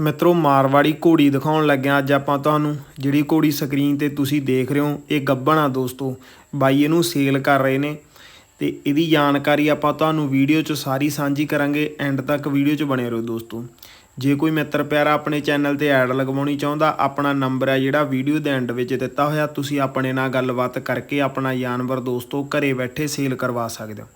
ਮਿੱਤਰੋ, ਮਾਰਵਾੜੀ ਘੋੜੀ ਦਿਖਾਉਣ ਲੱਗਿਆ ਅੱਜ ਆਪਾਂ ਤੁਹਾਨੂੰ। ਜਿਹੜੀ ਘੋੜੀ ਸਕਰੀਨ ਤੇ ਤੁਸੀਂ ਦੇਖ ਰਹੇ ਹੋ, ਇਹ ਗੱਬਣ ਆ ਦੋਸਤੋ। ਬਾਈ ਇਹਨੂੰ ਸੇਲ ਕਰ ਰਹੇ ਨੇ। ਤੇ ਇਹਦੀ ਜਾਣਕਾਰੀ ਆਪਾਂ ਤੁਹਾਨੂੰ ਵੀਡੀਓ 'ਚ ਸਾਰੀ ਸਾਂਝੀ ਕਰਾਂਗੇ। ਐਂਡ ਤੱਕ ਵੀਡੀਓ 'ਚ ਬਣੇ ਰਹੋ ਦੋਸਤੋ। ਜੇ ਕੋਈ ਮਿੱਤਰ ਪਿਆਰਾ ਆਪਣੇ ਚੈਨਲ ਤੇ ਐਡ ਲਗਵਾਉਣੀ ਚਾਹੁੰਦਾ, ਆਪਣਾ ਨੰਬਰ ਹੈ ਜਿਹੜਾ ਵੀਡੀਓ ਦੇ ਐਂਡ ਵਿੱਚ ਦਿੱਤਾ ਹੋਇਆ, ਤੁਸੀਂ ਆਪਣੇ ਨਾਲ ਗੱਲਬਾਤ ਕਰਕੇ ਆਪਣਾ ਜਾਨਵਰ ਦੋਸਤੋ ਘਰੇ ਬੈਠੇ ਸੇਲ ਕਰਵਾ ਸਕਦੇ ਹੋ।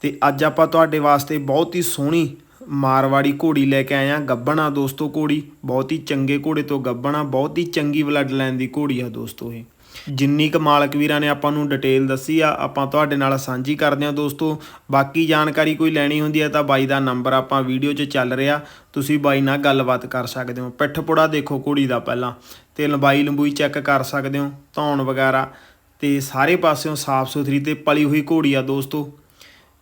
ਤੇ ਅੱਜ ਆਪਾਂ ਤੁਹਾਡੇ ਵਾਸਤੇ ਬਹੁਤ ਹੀ ਸੋਹਣੀ ਮਾਰਵਾੜੀ ਘੋੜੀ ਲੈ ਕੇ ਆਏ ਆ ਗੱਬਣਾ ਦੋਸਤੋ ਘੋੜੀ, ਬਹੁਤ ਹੀ ਚੰਗੇ ਘੋੜੇ ਤੋਂ ਗੱਬਣਾ ਬਹੁਤ ਹੀ ਚੰਗੀ ਬਲੱਡ ਲਾਈਨ ਦੀ ਘੋੜੀ ਆ ਦੋਸਤੋ ਇਹ। ਜਿੰਨੀ ਕੁ ਮਾਲਕ ਵੀਰਾਂ ਨੇ ਆਪਾਂ ਨੂੰ ਡਿਟੇਲ ਦੱਸੀ ਆ, ਆਪਾਂ ਤੁਹਾਡੇ ਨਾਲ ਸਾਂਝੀ ਕਰਦੇ ਹਾਂ ਦੋਸਤੋ। ਬਾਕੀ ਜਾਣਕਾਰੀ ਕੋਈ ਲੈਣੀ ਹੁੰਦੀ ਹੈ ਤਾਂ ਬਾਈ ਦਾ ਨੰਬਰ ਆਪਾਂ ਵੀਡੀਓ 'ਚ ਚੱਲ ਰਿਹਾ, ਤੁਸੀਂ ਬਾਈ ਨਾਲ ਗੱਲਬਾਤ ਕਰ ਸਕਦੇ ਹੋ। ਪਿੱਠ ਪੁੜਾ ਦੇਖੋ ਘੋੜੀ ਦਾ ਪਹਿਲਾਂ, ਤੇ ਲੰਬਾਈ ਲੰਬੂਈ ਚੈੱਕ ਕਰ ਸਕਦੇ ਹੋ, ਧੌਣ ਵਗੈਰਾ, ਤੇ ਸਾਰੇ ਪਾਸਿਓਂ ਸਾਫ਼ ਸੁਥਰੀ ਤੇ ਪਲੀ ਹੋਈ ਘੋੜੀ ਆ ਦੋਸਤੋ।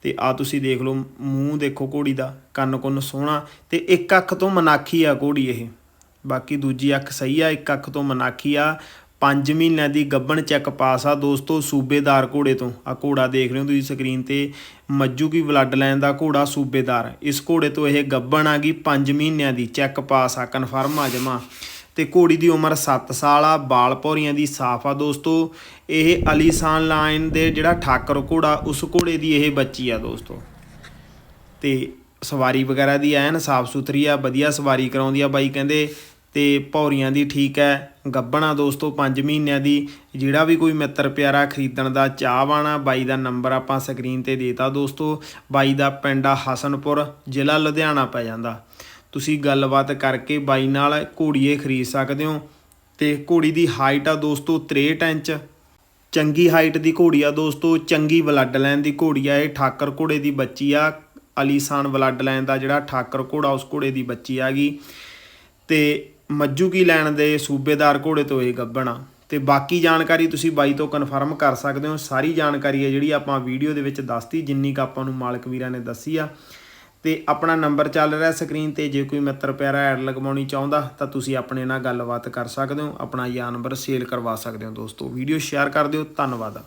ਤੇ ਆ ਤੁਸੀਂ ਦੇਖ ਲਓ, ਮੂੰਹ ਦੇਖੋ ਘੋੜੀ ਦਾ, ਕੰਨ ਕੁੰਨ ਸੋਹਣਾ ਤੇ ਇੱਕ ਅੱਖ ਤੋਂ ਮਨਾਖੀ ਆ ਘੋੜੀ ਇਹ। ਬਾਕੀ ਦੂਜੀ ਅੱਖ ਸਹੀ ਆ, ਇੱਕ ਅੱਖ ਤੋਂ ਮਨਾਖੀ ਆ। 5 ਮਹੀਨਿਆਂ ਦੀ ਗੱਬਣ ਚੈੱਕ ਪਾਸ ਆ ਦੋਸਤੋ ਸੂਬੇਦਾਰ ਘੋੜੇ ਤੋਂ। ਆ ਘੋੜਾ ਦੇਖ ਰਹੇ ਹੋ ਤੁਸੀਂ ਸਕਰੀਨ ਤੇ ਮੱਜੂ ਕੀ ਬਲੱਡ ਲਾਈਨ ਦਾ ਘੋੜਾ ਸੂਬੇਦਾਰ। ਇਸ ਘੋੜੇ ਤੋਂ ਇਹ ਗੱਬਣ ਆ ਗਈ 5 ਮਹੀਨਿਆਂ ਦੀ, ਚੈੱਕ ਪਾਸ ਆ ਕਨਫਰਮ ਆ ਜਮਾ। ਤੇ ਘੋੜੀ ਦੀ ਉਮਰ 7 ਸਾਲ ਆ, ਬਾਲ ਭੌਰੀਆਂ ਦੀ ਸਾਫ਼ ਆ ਦੋਸਤੋ। ਇਹ ਅਲੀਸਾਨ ਲਾਈਨ ਦੇ ਜਿਹੜਾ ਠਾਕਰ ਘੋੜਾ, ਉਸ ਘੋੜੇ ਦੀ ਇਹ ਬੱਚੀ ਆ ਦੋਸਤੋ। ਤੇ ਸਵਾਰੀ ਵਗੈਰਾ ਦੀ ਐਨ ਸਾਫ਼ ਸੁਥਰੀ ਆ, ਵਧੀਆ ਸਵਾਰੀ ਕਰਾਉਂਦੀ ਆ ਬਾਈ ਕਹਿੰਦੇ। ਤੇ ਭੌਰੀਆਂ ਦੀ ਠੀਕ ਹੈ ਗੱਬਣਾ ਦੋਸਤੋ 5 ਮਹੀਨਿਆਂ ਦੀ। ਜਿਹੜਾ ਵੀ ਕੋਈ ਮਿੱਤਰ ਪਿਆਰਾ ਖਰੀਦਣ ਦਾ ਚਾਹਵਾਨਾ ਬਾਈ ਦਾ ਨੰਬਰ ਆਪਾਂ ਸਕਰੀਨ ਤੇ ਦੇਤਾ ਦੋਸਤੋ। ਬਾਈ ਦਾ ਪਿੰਡ ਆ ਹਸਨਪੁਰ, ਜ਼ਿਲ੍ਹਾ ਲੁਧਿਆਣਾ ਪੈ ਜਾਂਦਾ। ਤੁਸੀਂ ਗੱਲਬਾਤ ਕਰਕੇ ਬਾਈ ਨਾਲ ਘੋੜੀਏ ਖਰੀਦ ਸਕਦੇ ਹੋ। ਤੇ ਘੋੜੀ ਦੀ ਹਾਈਟ ਆ ਦੋਸਤੋ 63 ਇੰਚ। ਚੰਗੀ ਹਾਈਟ ਦੀ ਘੋੜੀ ਆ ਦੋਸਤੋ, ਚੰਗੀ ਬਲੱਡ ਲਾਈਨ ਦੀ ਘੋੜੀ ਆ। ਇਹ ਠਾਕਰ ਘੋੜੇ ਦੀ ਬੱਚੀ ਆ। ਅਲੀਸਾਨ ਬਲੱਡ ਲਾਈਨ ਦਾ ਜਿਹੜਾ ਠਾਕਰ ਘੋੜਾ, ਉਸ ਘੋੜੇ ਦੀ ਬੱਚੀ ਆ ਗਈ। ਤੇ ਮੱਜੂ ਕੀ ਲੈਣ ਦੇ ਸੂਬੇਦਾਰ ਘੋੜੇ ਤੋਂ ਇਹ ਗੱਬਣਾ ਤੇ ਬਾਕੀ ਜਾਣਕਾਰੀ ਤੁਸੀਂ ਬਾਈ ਤੋਂ ਕਨਫਰਮ ਕਰ ਸਕਦੇ ਹੋ। ਸਾਰੀ ਜਾਣਕਾਰੀ ਹੈ ਜਿਹੜੀ ਆਪਾਂ ਵੀਡੀਓ ਦੇ ਵਿੱਚ ਦੱਸਤੀ, ਜਿੰਨੀ ਕ ਆਪਾਂ ਨੂੰ ਮਾਲਕ ਵੀਰਾਂ ਨੇ ਦੱਸੀ ਆ। ਤੇ ਆਪਣਾ ਨੰਬਰ ਚੱਲ ਰਿਹਾ ਸਕਰੀਨ ਤੇ। ਜੇ ਕੋਈ ਮਿੱਤਰ ਪਿਆਰਾ ਐਡ ਲਗਵਾਉਣੀ ਚਾਹੁੰਦਾ, ਤਾਂ ਤੁਸੀਂ ਆਪਣੇ ਨਾਲ ਗੱਲਬਾਤ ਕਰ ਸਕਦੇ ਹੋ, ਆਪਣਾ ਜਾਨਵਰ ਸੇਲ ਕਰਵਾ ਸਕਦੇ ਹੋ ਦੋਸਤੋ। ਵੀਡੀਓ ਸ਼ੇਅਰ ਕਰ ਦਿਓ, ਧੰਨਵਾਦ।